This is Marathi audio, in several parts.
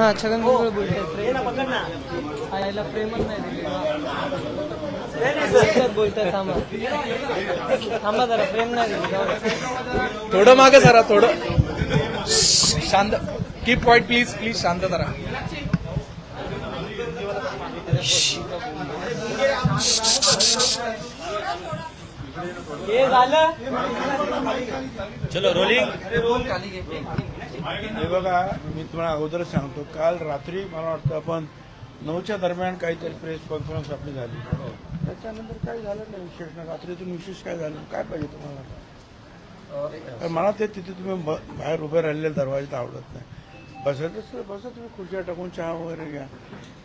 हा छगन भुजबळ बोलताय. प्रेम आईला प्रेमच नाही दिली. बोलतात बोलतात थांबा. थांबा जरा प्रेम नाही दिली. थोडं मागे जरा थोडं. शांत. कीप पॉईंट प्लीज प्लीज शांत जरा. हे झालं. चलो रोलिंग हे बघा मी तुम्हाला अगोदर सांगतो काल रात्री मला वाटतं आपण नऊच्या दरम्यान काहीतरी प्रेस कॉन्फरन्स आपली झाली. त्याच्यानंतर काही झालं नाही विशेष? नाही रात्रीतून विशेष काय झालं? काय पाहिजे तुम्हाला? मला ते तिथे तुम्ही बाहेर उभे राहिलेले दरवाजात आवडत नाही. बसायचं तर बसा तुम्ही खुर्च्या टाकून चहा वगैरे घ्या.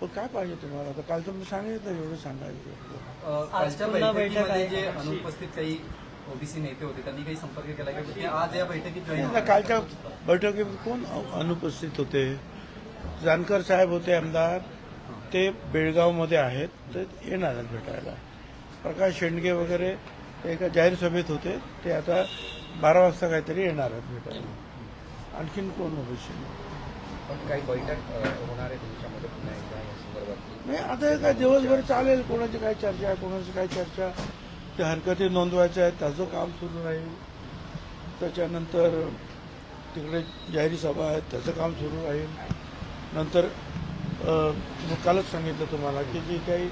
पण काय पाहिजे तुम्हाला? तर काल तुम्ही सांगितलं एवढं सांगायचं. अ, कालच्या पुन्हा बैठक बैठकीमध्ये आहे. जे अनुपस्थित काही ओबीसी नेते होते त्यांनी काही संपर्क केला की? ते आज या बैठकीत जॉईन आता कालच्या बैठकीत कोण अनुपस्थित होते? जानकर साहेब होते आमदार. ते बेळगावमध्ये आहेत ते येणार आहेत भेटायला. प्रकाश शेंडगे वगैरे ते एका जाहीर सभेत होते ते आता बारा वाजता काहीतरी येणार आहेत भेटायला. आणखीन कोण ओबीसी पण काही बैठक होणार आहे तुमच्यामध्ये पुन्हा एकदा या संदर्भात नाही आता हे काय दिवसभर चालेल कोणाची काय चर्चा आहे कोणाची काय चर्चा ते हरकती नोंदवायच्या आहेत त्याचं काम सुरू राहील. त्याच्यानंतर तिकडे जाहीर सभा आहेत त्याचं काम सुरू राहील. नंतर कालच सांगितलं तुम्हाला की जी काही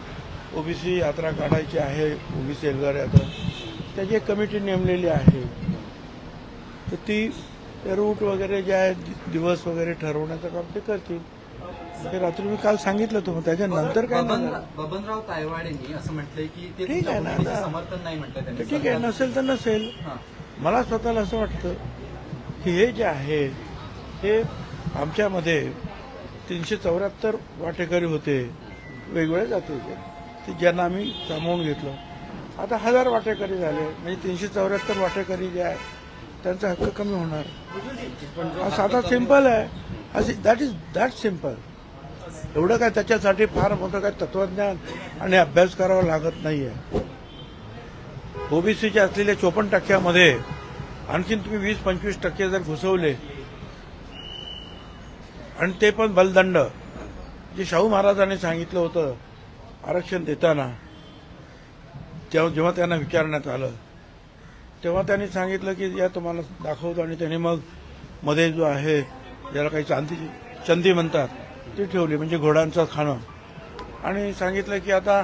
ओबीसी यात्रा काढायची आहे ओबीसी एल्गार यात्रा त्याची एक कमिटी नेमलेली आहे. तर ती रूट वगैरे जे आहे दिवस वगैरे ठरवण्याचं काम ते करतील. ते रात्री मी काल सांगितलं तुम्हाला त्याच्यानंतर काय बबन. बबनराव तायवाडेंनी असं म्हटलंय की ते ठीक आहे ना, तुमच्या आता- समर्थन नाही म्हटलंय तर त्यांनी ठीक आहे नसेल तर नसेल. हां. मला स्वतःला असं वाटतं की हे जे आहे हे आमच्यामध्ये तीनशे चौऱ्याहत्तर वाटेकरी होते वेगवेगळ््या जातीचे ते ज्यांना आम्ही सामावून घेतलं. आता हजार वाटेकरी झाले म्हणजे तीनशे चौऱ्याहत्तर वाटेकरी जे आहे त्यांचा हक्क कमी होणार. हा साधा सिंपल आहे. असे दॅट इज दॅट सिंपल एवढं काय त्याच्यासाठी फार मोठं काय तत्वज्ञान आणि अभ्यास करावा लागत नाही आहे ओबीसीचे असलेल्या चोपन्न टक्क्यामध्ये आणखीन तुम्ही वीस पंचवीस टक्के जर घुसवले आणि ते पण बलदंड जे शाहू महाराजांनी सांगितलं होतं आरक्षण देताना तेव्हा जेव्हा त्यांना विचारण्यात आलं तेव्हा त्यांनी सांगितलं की या तुम्हाला दाखवतो आणि त्यांनी मग मध्ये जो आहे ज्याला काही चांदी चंदी म्हणतात ती ठेवली म्हणजे घोड्यांचं खाणं. आणि सांगितलं की आता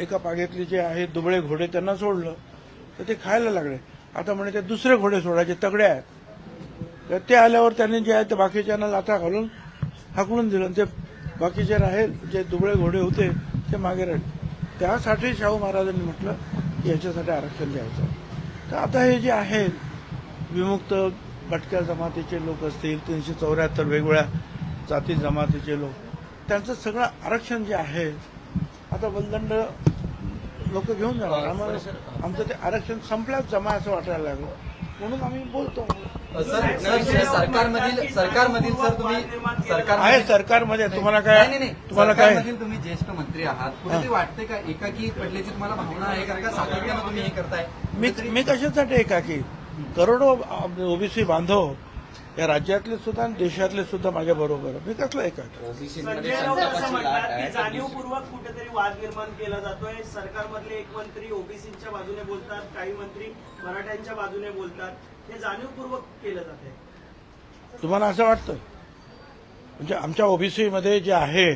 एका पागेतले जे आहेत दुबळे घोडे त्यांना सोडलं तर ते खायला लागले. आता म्हणे ते दुसरे घोडे सोडायचे तगडे आहेत. तर ते आल्यावर त्यांनी जे आहे ते बाकीच्यांना लाथा घालून हाकलून दिलं. आणि ते बाकीचे राहील जे दुबळे घोडे होते ते मागे राहिले. त्यासाठी शाहू महाराजांनी म्हटलं याच्यासाठी आरक्षण द्यायचं. तर आता हे जे आहे विमुक्त भटक्या जमातीचे लोक असतील तीनशे चौऱ्याहत्तर वेगवेगळ्या जाती जमातीचे लोक त्यांचं सगळं आरक्षण जे आहे आता बलदंड लोक घेऊन जाणार. आम्हाला आमचं ते आरक्षण संपल्याच जमा असं वाटायला लागलं. म्हणून आम्ही बोलतो. सर सर, सरकारमधील सरकारमधील सर तुम्ही आहे सरकार सरकारमध्ये तुम्हाला काय नाही नाही नाही. तुम्हाला काय सरकारमधील तुम्ही ज्येष्ठ मंत्री आहात. कुठेतरी वाटते का एकाकी पडल्याची तुम्हाला भावना आहे? कारण का सातत्यानं तुम्ही हे करताय. मी मी कशासाठी एकाकी? करोडो ओबीसी बांधव या राज्यातले सुद्धा आणि देशातले सुद्धा माझ्या बरोबर. मी कसलं ओबीसीमध्ये संजय राऊत असं संतापाची लाट म्हणतात आहे. की जाणीवपूर्वक कुठेतरी वाद निर्माण केला जातोय. सरकारमधले एक मंत्री ओबीसीच्या बाजूने बोलतात काही मंत्री मराठ्यांच्या बाजूने बोलतात. हे जाणीवपूर्वक केलं जाते तुम्हाला असं वाटतं म्हणजे आमच्या ओबीसीमध्ये जे आहे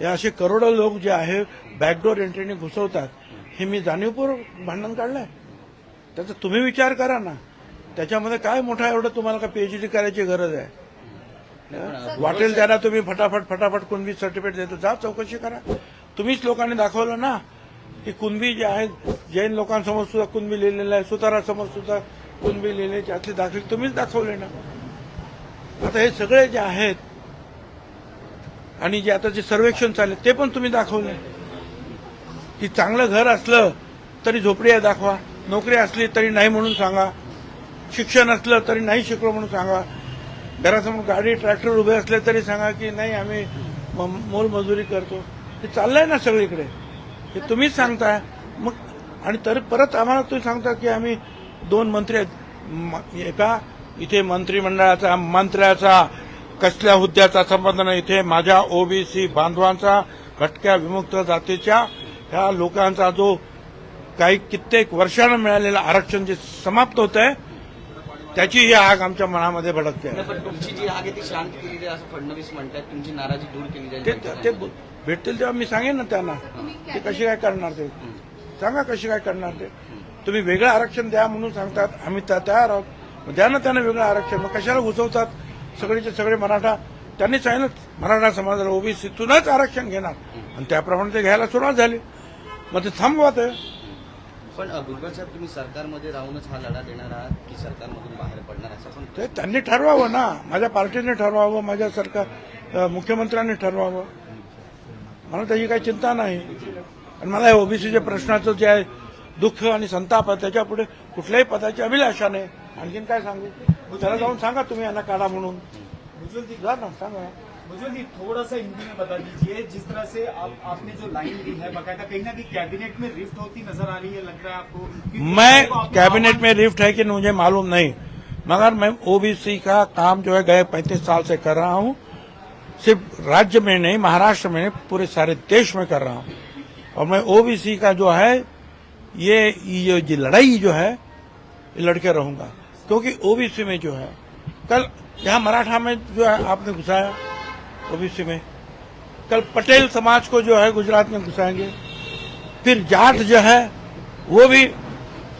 हे असे करोडो लोक जे आहे बॅकडोर एंट्रीने घुसवतात. हे मी जाणीवपूर्वक भांडण काढलंय. त्याचा तुम्ही विचार करा ना. त्याच्यामध्ये काय मोठा एवढं तुम्हाला का पीएचडी करायची गरज आहे? वाटेल त्याला तुम्ही फटाफट फटाफट कुणबी सर्टिफिकेट देतो. जा चौकशी करा. तुम्हीच लोकांनी दाखवलं ना की कुणबी जे आहेत जैन लोकांसमोर सुद्धा कुणबी लिहिलेलं आहे सुतारासमोर सुद्धा कुणबी लिहिली त्यातली दाखले तुम्हीच दाखवले ना. आता हे सगळे जे आहेत आणि जे आता जे सर्वेक्षण चालले ते पण तुम्ही दाखवले. की चांगलं घर असलं तरी झोपडी दाखवा नोकरी असली तरी नाही म्हणून सांगा. शिक्षण असलं तरी नाही शिकलो म्हणून सांगा. घरासमोर गाडी ट्रॅक्टर उभे असले तरी सांगा की नाही आम्ही म- मोलमजुरी करतो. हे चाललंय ना सगळीकडे. हे तुम्हीच सांगताय. मग आणि तर परत आम्हाला तुम्ही सांगता की आम्ही दोन मंत्री आहेत. एका इथे मंत्रिमंडळाचा मंत्र्याचा कसल्या हुद्द्याचा संबंध नाही. इथे माझ्या ओबीसी बांधवांचा भटक्या विमुक्त जातीच्या ह्या लोकांचा जो काही कित्येक वर्षानं मिळालेलं आरक्षण जे समाप्त होत आहे त्याची ही आग आमच्या मनामध्ये भडकते. आहे. पण तुमची जी आग आहे ती शांत केली जाईल असं फडणवीस म्हणतात. तुमची नाराजी दूर केली ते जाईल ते भेटतील तेव्हा मी सांगेन ना त्यांना. ते कशी काय करणार ते? सांगा कशी काय करणार ते? तुम्ही वेगळं आरक्षण द्या म्हणून सांगतात. आम्ही त्या तयार आहोत. मग द्या ना त्यांना वेगळं आरक्षण. मग कशाला घुसवतात? सगळेचे सगळे मराठा त्यांनी सांगितलं मराठा समाजाला ओबीसीतूनच आरक्षण घेणार. आणि त्याप्रमाणे ते घ्यायला सुरुवात झाली. मग ते थांबवा ते. पण भुजबळ साहेब तुम्ही सरकारमध्ये राहूनच हा लढा देणार आहात की सरकारमधून बाहेर पडणार असं पण ते त्यांनी ठरवावं ना. माझ्या पार्टीने ठरवावं माझ्या सरकार मुख्यमंत्र्यांनी ठरवावं. मला त्याची काही चिंता नाही. आणि मला ओबीसीच्या प्रश्नाचं जे आहे दुःख आणि संताप आहे त्याच्यापुढे कुठल्याही पदाची अभिलाषा नाही. आणखीन काय सांगू? त्याला जाऊन सांगा तुम्ही यांना काढा म्हणून. जा ना सांगा. मुझे जी थोड़ा सा हिंदी में बता दीजिए जिस तरह से आप, आपने जो लाइन दी है बाकायदा कहीं ना कहीं कैबिनेट में रिफ्ट होती नज़र आ रही है लग रहा है आपको? मैं कैबिनेट में रिफ्ट है कि मुझे मालूम नहीं मगर मैं ओबीसी का काम जो है गए पैंतीस साल से कर रहा हूँ। सिर्फ़ राज्य में नहीं महाराष्ट्र में नहीं पूरे सारे देश में कर रहा हूँ। और मैं ओबीसी का जो है ये ये जो लड़ाई जो है ये लड़के रहूँगा। क्योंकि ओबीसी में जो है कल यहाँ मराठा में जो है आपने घुसाया ओबीसी में। कल पटेल समाज को जो है गुजरात में घुसाएँगे। फिर जाट जो है वो भी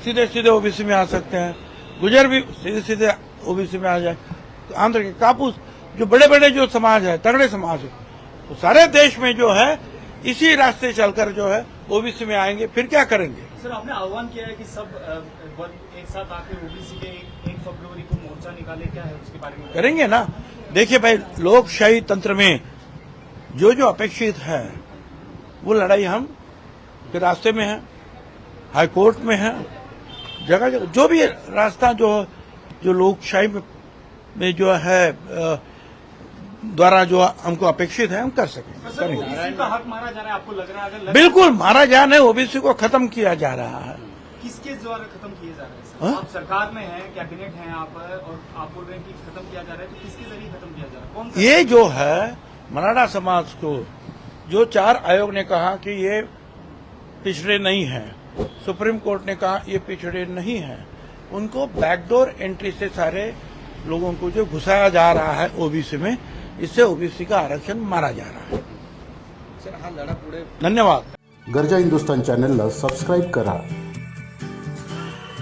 सीधे सीधे ओबीसी में आ सकते हैं। गुजर भी सीधे सीधे ओबीसी में आ जाए। तो आंध्र के कापूस जो बड़े बड़े जो समाज है तगड़े समाज है वो सारे देश में जो है इसी रास्ते चलकर जो है ओबीसी में आएँगे। फिर क्या करेंगे? सर आपने आह्वान किया है कि सब एक साथ आके ओबीसी के एक फरवरी को मोर्चा निकाले क्या है उसके बारे में? करेंगे ना। देखिए भाई लोकशाही तंत्र में जो जो अपेक्षित है वो लड़ाई हम के रास्ते में है हाई कोर्ट में है जगह जगह जो भी रास्ता जो जो लोकशाही में, में जो है द्वारा जो हमको अपेक्षित है हम कर सकें। सर करेंगे। हक मारा जा रहा है बिल्कुल ओबीसी को खत्म किया जा रहा है। किसके द्वारा खत्म किए जा रहे हैं हाँ? आप सरकार में हैं कैबिनेट हैं आप और आप बोल रहे हैं कि खत्म किया जा रहा है तो किसके ज़रिए खत्म किया जा रहा है? कौन सा ये जो है मराठा समाज को जो चार आयोग ने कहा कि ये पिछड़े नहीं हैं सुप्रीम कोर्ट ने कहा ये पिछड़े नहीं हैं उनको बैकडोर एंट्री से सारे लोगों को जो घुसाया जा रहा है ओबीसी में इससे ओबीसी का आरक्षण मारा जा रहा है। सर हा लढा पुढे धन्यवाद। गरजा हिंदुस्तान चॅनलला सबस्क्राईब करा।